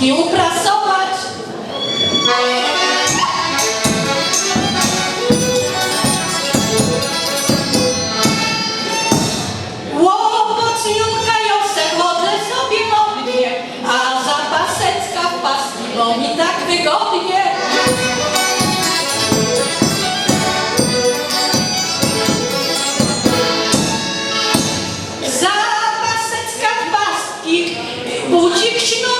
Polski uprasować. Łopocniutka Josek chodzę sobie modnie, a za pasecka w mi tak wygodnie. Za pasecka w paski, budzik śnur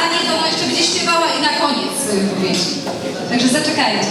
A nie to ona jeszcze będzie śpiewała i na koniec swojej wypowiedzi. Także zaczekajcie.